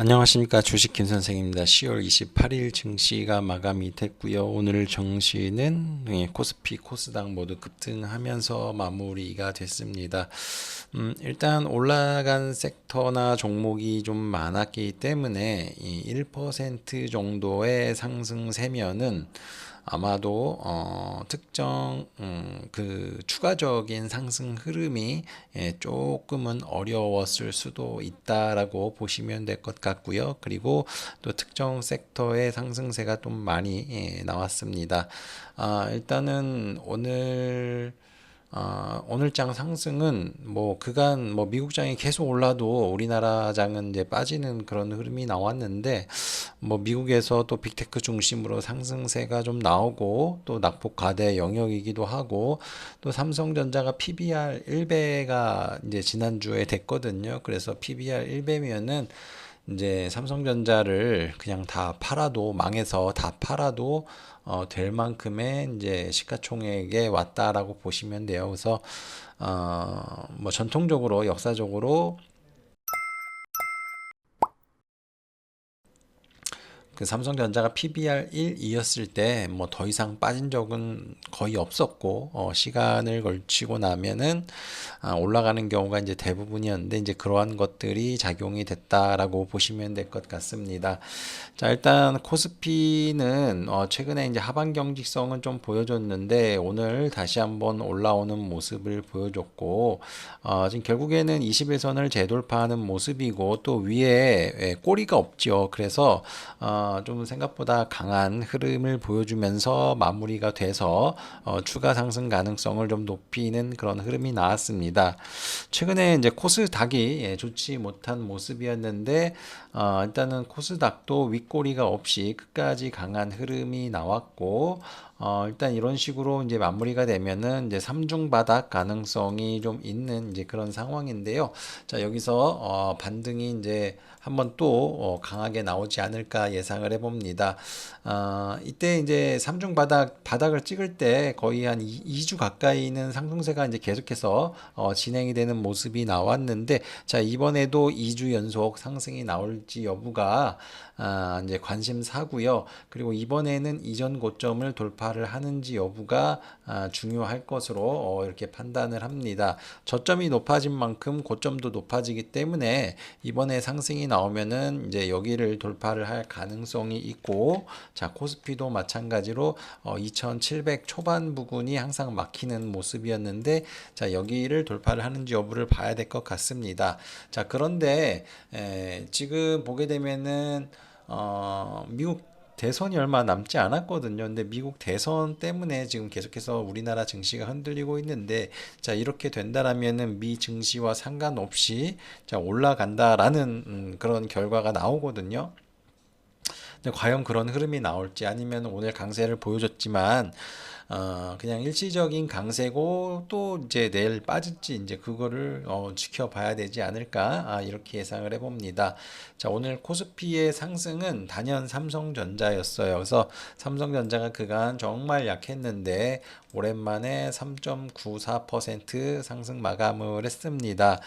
안녕하십니까 주식 김 선생입니다. 10월 28일 증시가 마감이 됐고요. 오늘 증시는 예, 코스피, 코스닥 모두 급등하면서 마무리가 됐습니다. 음, 일단 올라간 섹터나 종목이 좀 많았기 때문에 이1% 정도의 상승세면은 아마도 어, 특정 음, 그 추가적인 상승 흐름이 예, 조금은 어려웠을 수도 있다라고 보시면 될 것 같고요. 그리고 또 특정 섹터의 상승세가 좀 많이 예, 나왔습니다. 아, 일단은 오늘 아, 오늘장 상승은 뭐 그간 뭐 미국장이 계속 올라도 우리나라 장은 이제 빠지는 그런 흐름이 나왔는데 뭐 미국에서 또 빅테크 중심으로 상승세가 좀 나오고 또 낙폭 과대 영역이기도 하고 또 삼성전자가 PBR 1배가 이제 지난주에 됐거든요. 그래서 PBR 1배면은 이제 삼성전자를 그냥 다 팔아도 망해서 다 팔아도 어, 될 만큼의 이제 시가총액에 왔다라고 보시면 돼요. 그래서 어, 뭐 전통적으로 역사적으로 그 삼성전자가 PBR 1이었을 때 뭐 더 이상 빠진 적은 거의 없었고 어, 시간을 걸치고 나면은 아, 올라가는 경우가 이제 대부분이었는데 이제 그러한 것들이 작용이 됐다라고 보시면 될 것 같습니다. 자 일단 코스피는 어, 최근에 이제 하반 경직성은 좀 보여줬는데 오늘 다시 한번 올라오는 모습을 보여줬고 어, 지금 결국에는 21선을 재돌파하는 모습이고 또 위에 예, 꼬리가 없죠. 그래서 어, 어, 좀 생각보다 강한 흐름을 보여주면서 마무리가 돼서 어, 추가 상승 가능성을 좀 높이는 그런 흐름이 나왔습니다. 최근에 이제 코스닥이 예, 좋지 못한 모습이었는데 어, 일단은 코스닥도 윗꼬리가 없이 끝까지 강한 흐름이 나왔고 어, 일단 이런 식으로 이제 마무리가 되면은 이제 삼중 바닥 가능성이 좀 있는 이제 그런 상황인데요. 자, 여기서 어, 반등이 이제 한번 또 어, 강하게 나오지 않을까 예상을 해봅니다. 어, 이때 이제 삼중 바닥 바닥을 찍을 때 거의 한 2, 주 가까이는 상승세가 이제 계속해서 어, 진행이 되는 모습이 나왔는데 자, 이번에도 2주 연속 상승이 나올지 여부가 아, 이제 관심사고요. 그리고 이번에는 이전 고점을 돌파를 하는지 여부가 아, 중요할 것으로 어, 이렇게 판단을 합니다. 저점이 높아진 만큼 고점도 높아지기 때문에 이번에 상승이 나오면은 이제 여기를 돌파를 할 가능성이 있고 자 코스피도 마찬가지로 어, 2,700 초반 부근이 항상 막히는 모습이었는데 자 여기를 돌파를 하는지 여부를 봐야 될 것 같습니다. 자 그런데 에, 지금 보게 되면은 어, 미국 대선이 얼마 남지 않았거든요. 근데 미국 대선 때문에 지금 계속해서 우리나라 증시가 흔들리고 있는데 자 이렇게 된다라면은 미 증시와 상관없이 자 올라간다라는 음, 그런 결과가 나오거든요. 근데 과연 그런 흐름이 나올지 아니면 오늘 강세를 보여줬지만 어, 그냥 일시적인 강세고 또 이제 내일 빠질지 이제 그거를 어, 지켜봐야 되지 않을까 아, 이렇게 예상을 해봅니다. 자 오늘 코스피의 상승은 단연 삼성전자였어요. 그래서 삼성전자가 그간 정말 약했는데 오랜만에 3.94% 상승 마감을 했습니다.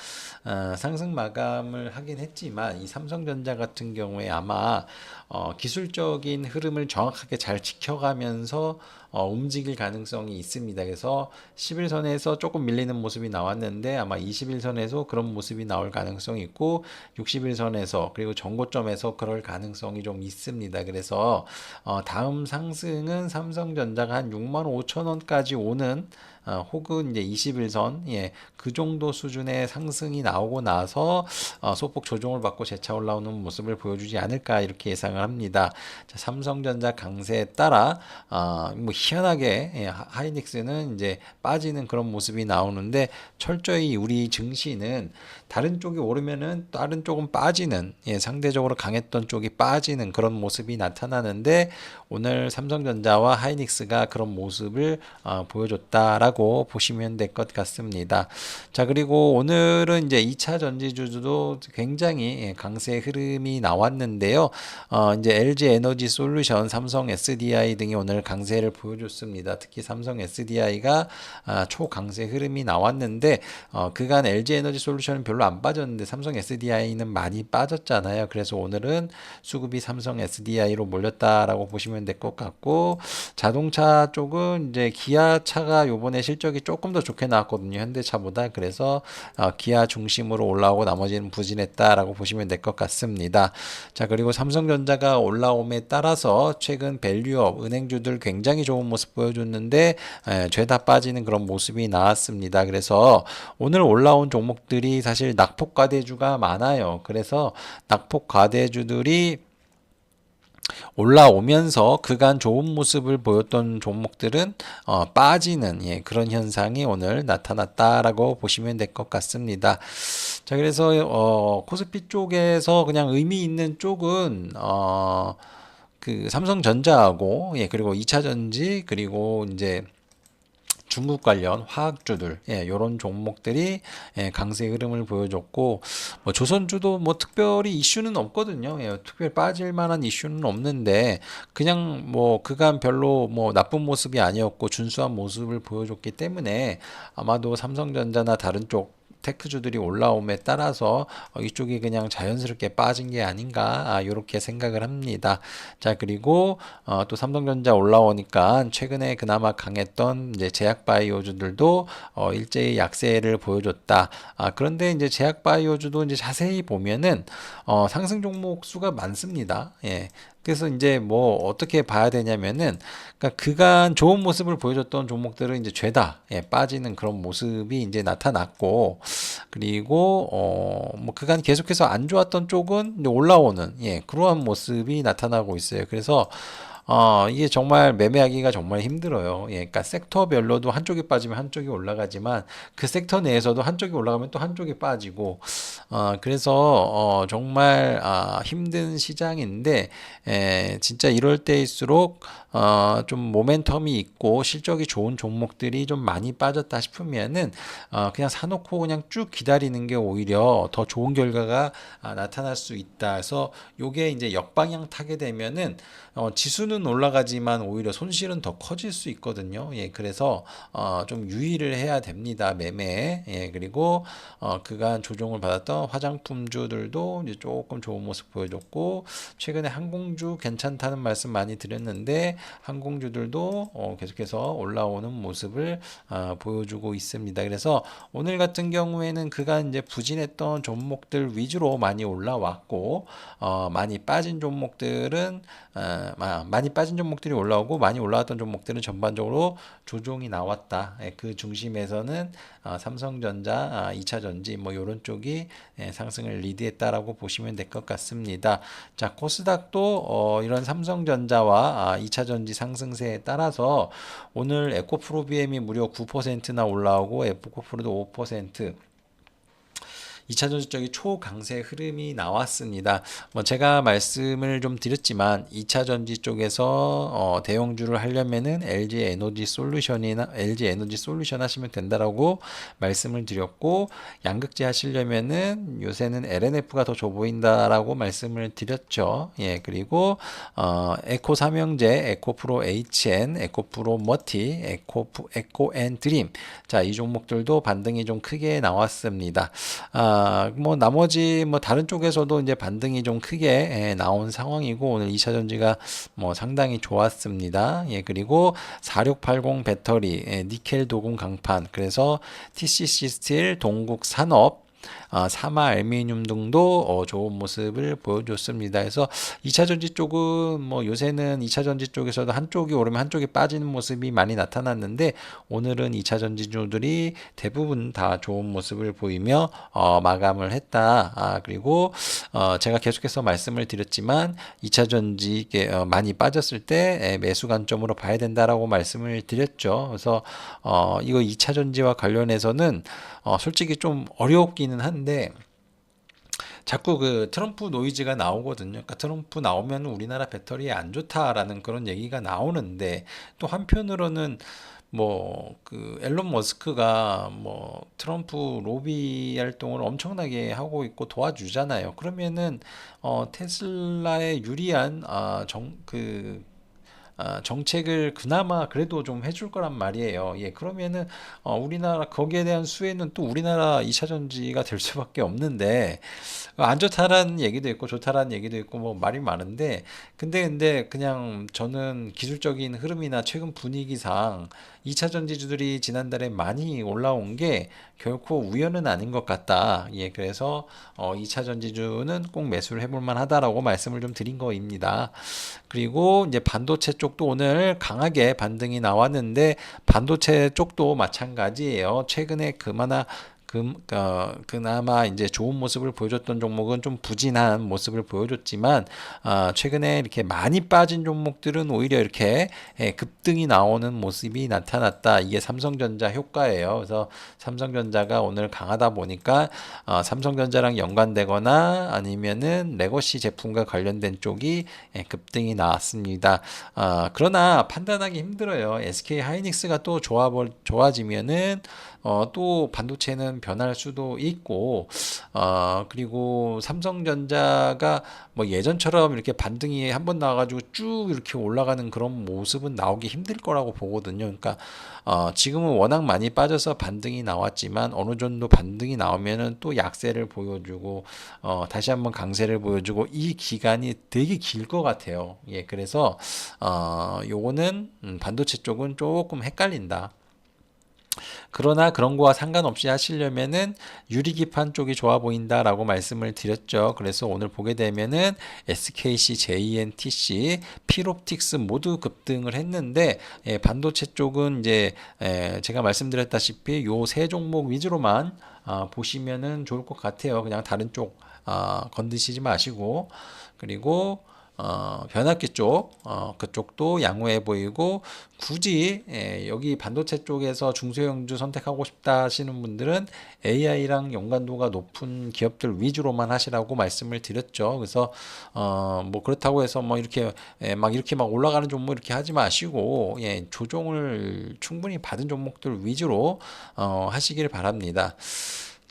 어, 상승 마감을 하긴 했지만 이 삼성전자 같은 경우에 아마 어, 기술적인 흐름을 정확하게 잘 지켜가면서 어, 움직일 가능성이 있습니다. 그래서 11선에서 조금 밀리는 모습이 나왔는데 아마 21선에서 그런 모습이 나올 가능성이 있고 61선에서 그리고 전고점에서 그럴 가능성이 좀 있습니다. 그래서 어, 다음 상승은 삼성전자가 한 6만 5천 원까지 오는 어, 혹은 이제 21선 예, 그 정도 수준의 상승이 나오고 나서 어, 소폭 조정을 받고 재차 올라오는 모습을 보여주지 않을까 이렇게 예상을 합니다. 자, 삼성전자 강세에 따라 어, 뭐 희한하게 예, 하이닉스는 이제 빠지는 그런 모습이 나오는데 철저히 우리 증시는 다른 쪽이 오르면은 다른 쪽은 빠지는 예, 상대적으로 강했던 쪽이 빠지는 그런 모습이 나타나는데 오늘 삼성전자와 하이닉스가 그런 모습을 어, 보여줬다라고 보시면 될 것 같습니다. 자, 그리고 오늘은 이제 2차 전지주도 굉장히 예, 강세 흐름이 나왔는데요. 어, 이제 LG 에너지 솔루션, 삼성 SDI 등이 오늘 강세를 보여줬습니다. 특히 삼성 SDI가 아, 초강세 흐름이 나왔는데 어, 그간 LG 에너지 솔루션은 별로 안 빠졌는데 삼성 SDI는 많이 빠졌잖아요. 그래서 오늘은 수급이 삼성 SDI로 몰렸다라고 보시면 될 것 같고 자동차 쪽은 이제 기아차가 요번에 실적이 조금 더 좋게 나왔거든요. 현대차보다 그래서 어, 기아 중심으로 올라오고 나머지는 부진했다라고 보시면 될 것 같습니다. 자 그리고 삼성전자가 올라옴에 따라서 최근 밸류업 은행주들 굉장히 좋은 모습 보여줬는데 에, 죄다 빠지는 그런 모습이 나왔습니다. 그래서 오늘 올라온 종목들이 사실 낙폭 과대주가 많아요. 그래서 낙폭 과대주들이 올라오면서 그간 좋은 모습을 보였던 종목들은 어, 빠지는 예, 그런 현상이 오늘 나타났다라고 보시면 될 것 같습니다. 자, 그래서 어, 코스피 쪽에서 그냥 의미 있는 쪽은 어, 그 삼성전자하고 예, 그리고 2차 전지 그리고 이제 중국 관련 화학주들, 예, 요런 종목들이 예, 강세 흐름을 보여줬고, 뭐 조선주도 뭐 특별히 이슈는 없거든요. 예, 특별히 빠질 만한 이슈는 없는데, 그냥 뭐 그간 별로 뭐 나쁜 모습이 아니었고 준수한 모습을 보여줬기 때문에 아마도 삼성전자나 다른 쪽 테크주들이 올라옴에 따라서 어, 이쪽이 그냥 자연스럽게 빠진 게 아닌가 이렇게 아, 생각을 합니다. 자 그리고 어, 또 삼성전자 올라오니까 최근에 그나마 강했던 이제 제약바이오주들도 어, 일제히 약세를 보여줬다. 아, 그런데 이제 제약바이오주도 이제 자세히 보면은 어, 상승 종목 수가 많습니다. 예. 그래서 이제 뭐 어떻게 봐야 되냐면은 그러니까 그간 좋은 모습을 보여줬던 종목들은 이제 죄다 예, 빠지는 그런 모습이 이제 나타났고 그리고 어 뭐 그간 계속해서 안 좋았던 쪽은 올라오는 예 그러한 모습이 나타나고 있어요. 그래서 어, 이게 정말 매매하기가 정말 힘들어요. 예, 그러니까 섹터별로도 한쪽이 빠지면 한쪽이 올라가지만 그 섹터 내에서도 한쪽이 올라가면 또 한쪽이 빠지고 어, 그래서 어, 정말 아, 힘든 시장인데 에, 진짜 이럴 때일수록 어, 좀 모멘텀이 있고 실적이 좋은 종목들이 좀 많이 빠졌다 싶으면은 어, 그냥 사놓고 그냥 쭉 기다리는 게 오히려 더 좋은 결과가 아, 나타날 수 있다. 그래서 요게 이제 역방향 타게 되면은 어, 지수는 올라가지만 오히려 손실은 더 커질 수 있거든요. 예, 그래서 어, 좀 유의를 해야 됩니다. 매매. 예, 그리고 어, 그간 조정을 받았던 화장품주들도 이제 조금 좋은 모습 보여줬고 최근에 항공주 괜찮다는 말씀 많이 드렸는데 항공주들도 어, 계속해서 올라오는 모습을 어, 보여주고 있습니다. 그래서 오늘 같은 경우에는 그간 이제 부진했던 종목들 위주로 많이 올라왔고 어, 많이 빠진 종목들은 어, 많이 빠진 종목들이 올라오고 많이 올라왔던 종목들은 전반적으로 조정이 나왔다. 예, 그 중심에서는 어, 삼성전자, 2차 아, 전지 뭐 이런 쪽이 예, 상승을 리드했다라고 보시면 될 것 같습니다. 자 코스닥도 어, 이런 삼성전자와 2차 아, 전지 상승세에 따라서 오늘 에코프로비엠이 무려 9%나 올라오고 에코프로도 5% 2차 전지적인 초강세 흐름이 나왔습니다. 뭐 제가 말씀을 좀 드렸지만 2차 전지 쪽에서 어 대형주를 하려면은 LG 에너지 솔루션이나 LG 에너지 솔루션 하시면 된다라고 말씀을 드렸고 양극재 하시려면은 요새는 LNF가 더 좋아 보인다라고 말씀을 드렸죠. 예, 그리고 어 에코 삼형제, 에코 프로 HN, 에코 프로 머티, 에코 에코 앤 드림. 자, 이 종목들도 반등이 좀 크게 나왔습니다. 아, 뭐 나머지 뭐 다른 쪽에서도 이제 반등이 좀 크게 예, 나온 상황이고 오늘 2차 전지가 뭐 상당히 좋았습니다. 예, 그리고 4680 배터리, 예, 니켈 도금 강판, 그래서 TCC 스틸, 동국 산업, 어, 사마 알미늄 등도 어, 좋은 모습을 보여줬습니다. 그래서 2차 전지 쪽은 뭐 요새는 2차 전지 쪽에서도 한쪽이 오르면 한쪽이 빠지는 모습이 많이 나타났는데 오늘은 2차 전지주들이 대부분 다 좋은 모습을 보이며 어, 마감을 했다. 아, 그리고 어, 제가 계속해서 말씀을 드렸지만 2차 전지 어, 많이 빠졌을 때 매수 관점으로 봐야 된다라고 말씀을 드렸죠. 그래서 어, 이거 2차 전지와 관련해서는 어, 솔직히 좀 어렵기는 한데 자꾸 그 트럼프 노이즈가 나오거든요. 그러니까 트럼프 나오면 우리나라 배터리 안 좋다라는 그런 얘기가 나오는데 또 한편으로는 뭐 그 앨런 머스크가 뭐 트럼프 로비 활동을 엄청나게 하고 있고 도와주잖아요. 그러면은 어 테슬라에 유리한 아정그 아, 정책을 그나마 그래도 좀 해줄 거란 말이에요. 예, 그러면은 어, 우리나라 거기에 대한 수혜는 또 우리나라 2차 전지가 될 수밖에 없는데 어, 안 좋다라는 얘기도 있고 좋다라는 얘기도 있고 뭐 말이 많은데 근데 근데 그냥 저는 기술적인 흐름이나 최근 분위기상 2차 전지주들이 지난달에 많이 올라온 게 결코 우연은 아닌 것 같다. 예, 그래서 어, 2차 전지주는 꼭 매수를 해볼 만하다라고 말씀을 좀 드린 거입니다. 그리고 이제 반도체 쪽도 오늘 강하게 반등이 나왔는데 반도체 쪽도 마찬가지예요. 최근에 그마나 그, 어, 그나마 이제 좋은 모습을 보여줬던 종목은 좀 부진한 모습을 보여줬지만 어, 최근에 이렇게 많이 빠진 종목들은 오히려 이렇게 예, 급등이 나오는 모습이 나타났다. 이게 삼성전자 효과예요. 그래서 삼성전자가 오늘 강하다 보니까 어, 삼성전자랑 연관되거나 아니면은 레거시 제품과 관련된 쪽이 예, 급등이 나왔습니다. 어, 그러나 판단하기 힘들어요. SK 하이닉스가 또 좋아 좋아지면은 어, 또 반도체는 변할 수도 있고 어, 그리고 삼성전자가 뭐 예전처럼 이렇게 반등이 한 번 나와가지고 쭉 이렇게 올라가는 그런 모습은 나오기 힘들 거라고 보거든요. 그러니까 어, 지금은 워낙 많이 빠져서 반등이 나왔지만 어느 정도 반등이 나오면은 또 약세를 보여주고 어, 다시 한번 강세를 보여주고 이 기간이 되게 길 것 같아요. 예, 그래서 어, 요거는 음, 반도체 쪽은 조금 헷갈린다. 그러나 그런 거와 상관없이 하시려면은 유리기판 쪽이 좋아 보인다라고 말씀을 드렸죠. 그래서 오늘 보게 되면은 SKC, JNTC, 피롭틱스 모두 급등을 했는데 예, 반도체 쪽은 이제 예, 제가 말씀드렸다시피 요 세 종목 위주로만 아, 보시면은 좋을 것 같아요. 그냥 다른 쪽 아, 건드시지 마시고 그리고 어, 변압기 쪽, 어, 그쪽도 양호해 보이고 굳이 예, 여기 반도체 쪽에서 중소형주 선택하고 싶다 하시는 분들은 AI랑 연관도가 높은 기업들 위주로만 하시라고 말씀을 드렸죠. 그래서 어, 뭐 그렇다고 해서 뭐 이렇게 예, 막 이렇게 막 올라가는 종목 이렇게 하지 마시고 예, 조정을 충분히 받은 종목들 위주로 어, 하시길 바랍니다.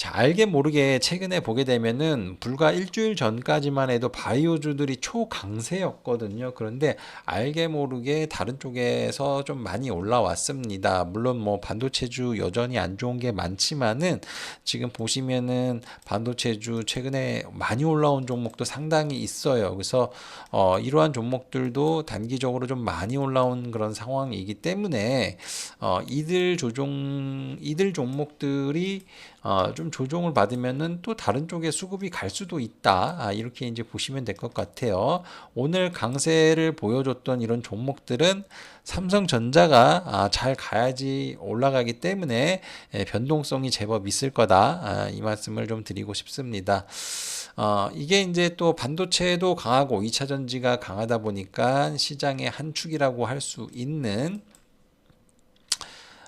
자, 알게 모르게 최근에 보게 되면은 불과 일주일 전까지만 해도 바이오주들이 초강세였거든요. 그런데 알게 모르게 다른 쪽에서 좀 많이 올라왔습니다. 물론 뭐 반도체주 여전히 안 좋은 게 많지만은 지금 보시면은 반도체주 최근에 많이 올라온 종목도 상당히 있어요. 그래서 어, 이러한 종목들도 단기적으로 좀 많이 올라온 그런 상황이기 때문에 어, 이들 조종 이들 종목들이 어, 좀 조정을 받으면은 또 다른 쪽에 수급이 갈 수도 있다. 아, 이렇게 이제 보시면 될 것 같아요. 오늘 강세를 보여줬던 이런 종목들은 삼성전자가 아, 잘 가야지 올라가기 때문에 예, 변동성이 제법 있을 거다. 아, 이 말씀을 좀 드리고 싶습니다. 어, 이게 이제 또 반도체도 강하고 2차 전지가 강하다 보니까 시장의 한 축이라고 할 수 있는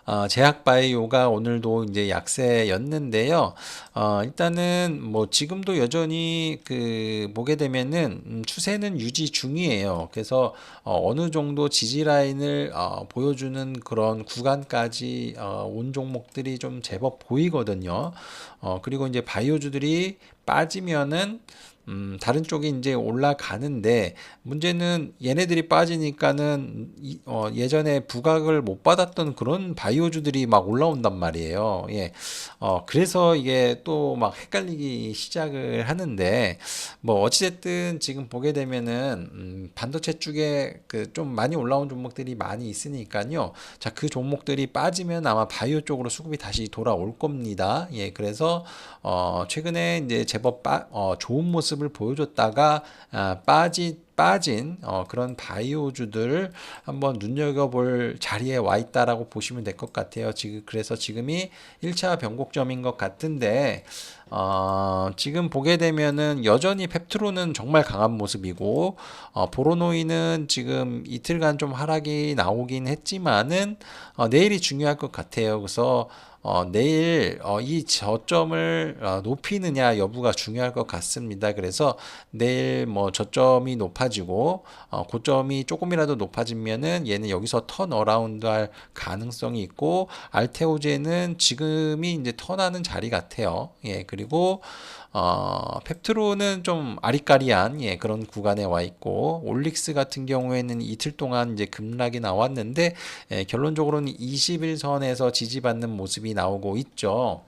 어, 제약바이오가 오늘도 이제 약세였는데요. 어, 일단은 뭐 지금도 여전히 그 보게 되면은 음, 추세는 유지 중이에요. 그래서 어, 어느 정도 지지 라인을 어, 보여주는 그런 구간까지 어, 온 종목들이 좀 제법 보이거든요. 어, 그리고 이제 바이오주들이 빠지면은 음, 다른 쪽이 이제 올라가는데 문제는 얘네들이 빠지니까는 이, 어, 예전에 부각을 못 받았던 그런 바이오주들이 막 올라온단 말이에요. 예. 어, 그래서 이게 또 막 헷갈리기 시작을 하는데 뭐 어찌됐든 지금 보게 되면은 음, 반도체 쪽에 그 좀 많이 올라온 종목들이 많이 있으니까요. 자, 그 종목들이 빠지면 아마 바이오 쪽으로 수급이 다시 돌아올 겁니다. 예. 그래서 어, 최근에 이제 제법 빠, 어, 좋은 모습 모습을 보여줬다가 아, 빠지 빠진 어, 그런 바이오주들 한번 눈여겨볼 자리에 와 있다라고 보시면 될 것 같아요. 지금 그래서 지금이 1차 변곡점인 것 같은데 어, 지금 보게 되면은 여전히 펩트로는 정말 강한 모습이고 어, 보로노이는 지금 이틀간 좀 하락이 나오긴 했지만은 어, 내일이 중요할 것 같아요. 그래서 어, 내일 어, 이 저점을 어, 높이느냐 여부가 중요할 것 같습니다. 그래서 내일 뭐 저점이 높아지고 어, 고점이 조금이라도 높아지면은 얘는 여기서 턴 어라운드 할 가능성이 있고 알테오제는 지금이 이제 턴하는 자리 같아요. 예, 그리고 어, 펩트로는 좀 아리까리한 예, 그런 구간에 와 있고 올릭스 같은 경우에는 이틀 동안 이제 급락이 나왔는데 예, 결론적으로는 21선에서 지지받는 모습이 나오고 있죠.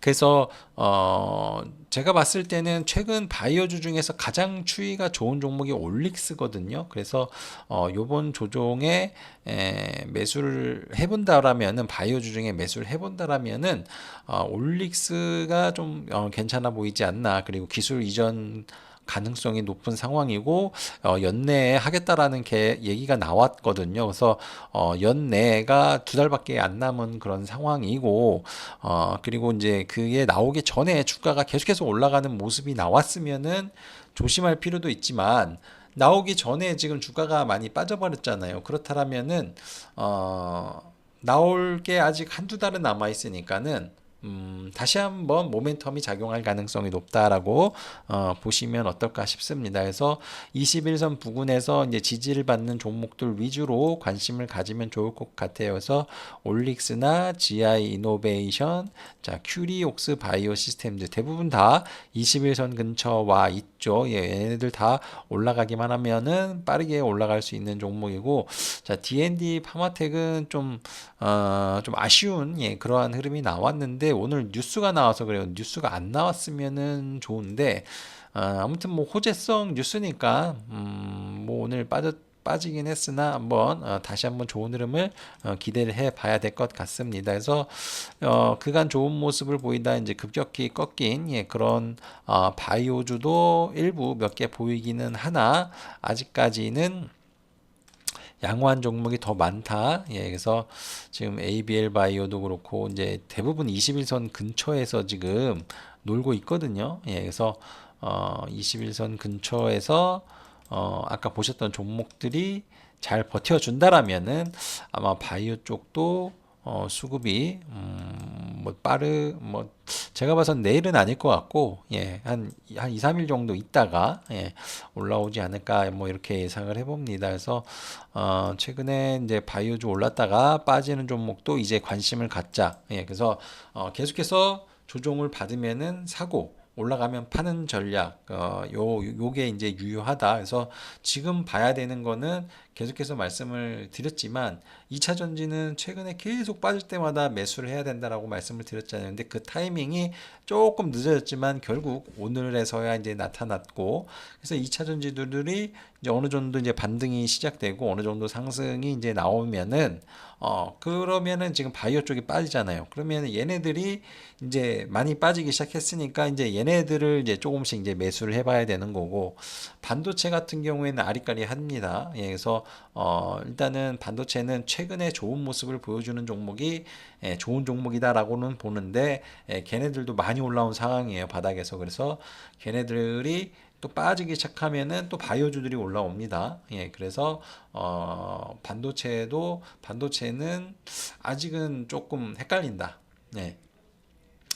그래서 어 제가 봤을 때는 최근 바이오주 중에서 가장 추이가 좋은 종목이 올릭스거든요. 그래서 어 요번 조종에 에, 매수를 해본다라면은 바이오주 중에 매수를 해본다라면은 어 올릭스가 좀 어, 괜찮아 보이지 않나. 그리고 기술 이전 가능성이 높은 상황이고 어, 연내에 하겠다라는 게 얘기가 나왔거든요. 그래서 어, 연내가 두 달밖에 안 남은 그런 상황이고 어, 그리고 이제 그게 나오기 전에 주가가 계속해서 올라가는 모습이 나왔으면은 조심할 필요도 있지만 나오기 전에 지금 주가가 많이 빠져버렸잖아요. 그렇다면은 어, 나올 게 아직 한두 달은 남아 있으니까는 음, 다시 한번 모멘텀이 작용할 가능성이 높다라고 어, 보시면 어떨까 싶습니다. 그래서 21선 부근에서 이제 지지를 받는 종목들 위주로 관심을 가지면 좋을 것 같아요. 그래서 올릭스나 GI 이노베이션, 자 큐리옥스 바이오 시스템들 대부분 다 21선 근처 와 있죠. 예, 얘네들 다 올라가기만 하면은 빠르게 올라갈 수 있는 종목이고, 자 D&D 파마텍은 좀 어, 좀 아쉬운 예, 그러한 흐름이 나왔는데 오늘 뉴스가 나와서 그래요. 뉴스가 안 나왔으면은 좋은데 어, 아무튼 뭐 호재성 뉴스니까 음, 뭐 오늘 빠졌 빠지긴 했으나 한번 어, 다시 한번 좋은 흐름을 어, 기대를 해 봐야 될 것 같습니다. 그래서 어, 그간 좋은 모습을 보이다 이제 급격히 꺾인 예, 그런 어, 바이오주도 일부 몇 개 보이기는 하나 아직까지는 양호한 종목이 더 많다. 예, 그래서 지금 ABL 바이오도 그렇고 이제 대부분 21선 근처에서 지금 놀고 있거든요. 예, 그래서 어 21선 근처에서 어 아까 보셨던 종목들이 잘 버텨준다라면은 아마 바이오 쪽도 어 수급이 음 뭐 빠르 뭐 제가 봐선 내일은 아닐 것 같고 예한한 2, 3일 정도 있다가 예 올라오지 않을까 뭐 이렇게 예상을 해봅니다. 그래서 어 최근에 이제 바이오주 올랐다가 빠지는 종목도 이제 관심을 갖자. 예 그래서 어 계속해서 조종을 받으면은 사고 올라가면 파는 전략, 어, 요, 요게 이제 유효하다. 그래서 지금 봐야 되는 거는 계속해서 말씀을 드렸지만 2차 전지는 최근에 계속 빠질 때마다 매수를 해야 된다라고 말씀을 드렸잖아요. 근데 그 타이밍이 조금 늦어졌지만 결국 오늘에서야 이제 나타났고 그래서 2차 전지들이 이제 어느 정도 이제 반등이 시작되고 어느 정도 상승이 이제 나오면은 어 그러면은 지금 바이오 쪽이 빠지잖아요. 그러면 얘네들이 이제 많이 빠지기 시작했으니까 이제 얘네들을 이제 조금씩 이제 매수를 해봐야 되는 거고 반도체 같은 경우에는 아리까리합니다. 예, 그래서 어, 일단은 반도체는 최근에 좋은 모습을 보여주는 종목이 예, 좋은 종목이다라고는 보는데 예, 걔네들도 많이 올라온 상황이에요 바닥에서 그래서 걔네들이 또 빠지기 시작하면은 또 바이오주들이 올라옵니다. 예, 그래서 어, 반도체도 반도체는 아직은 조금 헷갈린다. 예.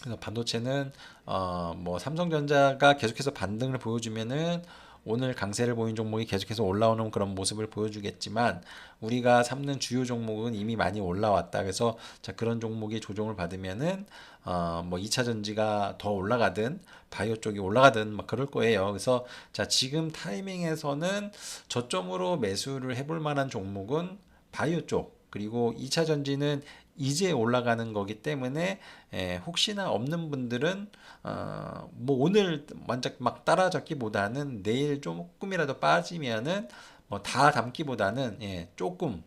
그래서 반도체는 어, 뭐 삼성전자가 계속해서 반등을 보여주면은 오늘 강세를 보인 종목이 계속해서 올라오는 그런 모습을 보여주겠지만 우리가 삼는 주요 종목은 이미 많이 올라왔다. 그래서 자 그런 종목이 조정을 받으면은 어뭐 2차 전지가 더 올라가든 바이오 쪽이 올라가든 막 그럴 거예요. 그래서 자 지금 타이밍에서는 저점으로 매수를 해볼 만한 종목은 바이오 쪽 그리고 2차 전지는 이제 올라가는 거기 때문에 에, 혹시나 없는 분들은 어, 뭐 오늘 먼저 막 따라잡기보다는 내일 조금이라도 빠지면은 뭐 다 담기보다는 예, 조금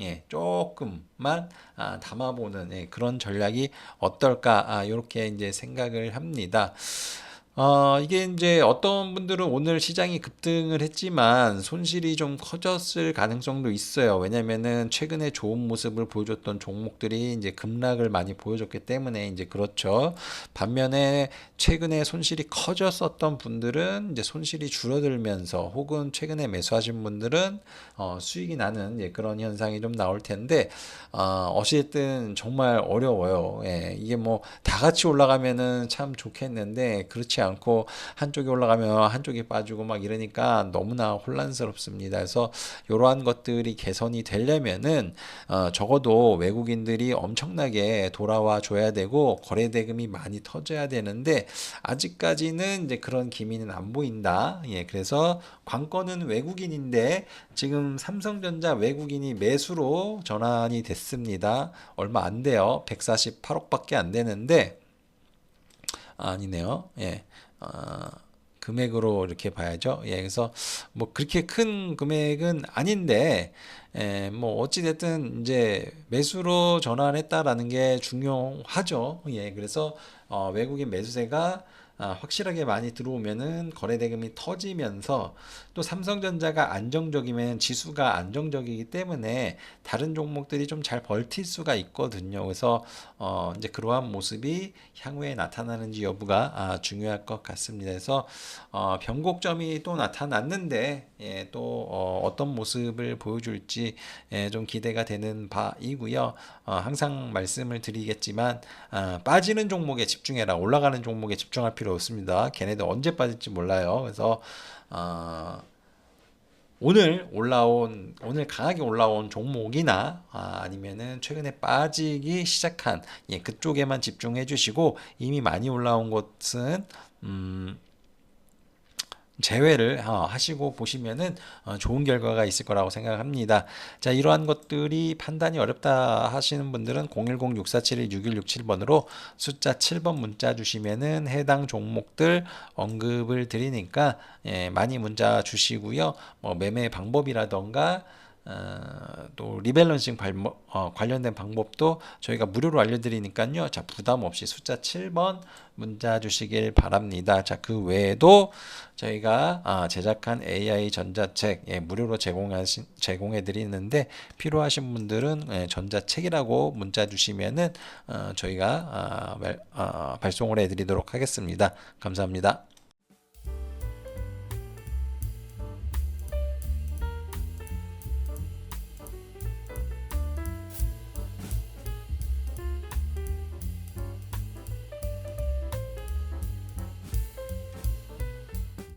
예, 조금만 아, 담아보는 예, 그런 전략이 어떨까 아, 이렇게 이제 생각을 합니다. 어, 이게 이제 어떤 분들은 오늘 시장이 급등을 했지만 손실이 좀 커졌을 가능성도 있어요. 왜냐면은 최근에 좋은 모습을 보여줬던 종목들이 이제 급락을 많이 보여줬기 때문에 이제 그렇죠. 반면에 최근에 손실이 커졌었던 분들은 이제 손실이 줄어들면서 혹은 최근에 매수하신 분들은 어, 수익이 나는 예, 그런 현상이 좀 나올 텐데 어, 어쨌든 정말 어려워요. 예, 이게 뭐 다 같이 올라가면은 참 좋겠는데 그렇지 않고 한쪽이 올라가면 한쪽이 빠지고 막 이러니까 너무나 혼란스럽습니다. 그래서 이러한 것들이 개선이 되려면은 어, 적어도 외국인들이 엄청나게 돌아와 줘야 되고 거래 대금이 많이 터져야 되는데 아직까지는 이제 그런 기미는 안 보인다. 예, 그래서 관건은 외국인인데 지금 삼성전자 외국인이 매수로 전환이 됐습니다. 얼마 안 돼요. 148억밖에 안 되는데 아, 아니네요. 예. 어, 금액으로 이렇게 봐야죠. 예, 그래서 뭐 그렇게 큰 금액은 아닌데, 예, 뭐 어찌됐든 이제 매수로 전환했다라는 게 중요하죠. 예, 그래서 어, 외국인 매수세가 아, 확실하게 많이 들어오면은 거래 대금이 터지면서 또 삼성전자가 안정적이면 지수가 안정적이기 때문에 다른 종목들이 좀잘 버틸 수가 있거든요. 그래서 어, 이제 그러한 모습이 향후에 나타나는지 여부가 아, 중요할 것 같습니다. 그래서 어, 변곡점이 또 나타났는데 예, 또 어, 어떤 모습을 보여줄지 예, 좀 기대가 되는 바이고요. 어, 항상 말씀을 드리겠지만 아, 빠지는 종목에 집중해라. 올라가는 종목에 집중할 필요 없습니다. 걔네들 언제 빠질지 몰라요. 그래서 어, 오늘 올라온 오늘 강하게 올라온 종목이나 아, 니면은 최근에 빠지기 시작한 예, 그쪽에만 집중해 주시고 이미 많이 올라온 것은 음, 제외를 어, 하시고 보시면은 어, 좋은 결과가 있을 거라고 생각합니다. 자, 이러한 것들이 판단이 어렵다 하시는 분들은 010-6471-6167번으로 숫자 7번 문자 주시면은 해당 종목들 언급을 드리니까 예, 많이 문자 주시고요. 뭐 매매 방법이라던가 어, 또 리밸런싱 발mo, 어, 관련된 방법도 저희가 무료로 알려드리니까요. 자 부담 없이 숫자 7번 문자 주시길 바랍니다. 자그 외에도 저희가 아, 제작한 AI 전자책 예, 무료로 제공하신 제공해 드리는데 필요하신 분들은 예, 전자책이라고 문자 주시면은 어, 저희가 아, 말, 아, 발송을 해드리도록 하겠습니다. 감사합니다.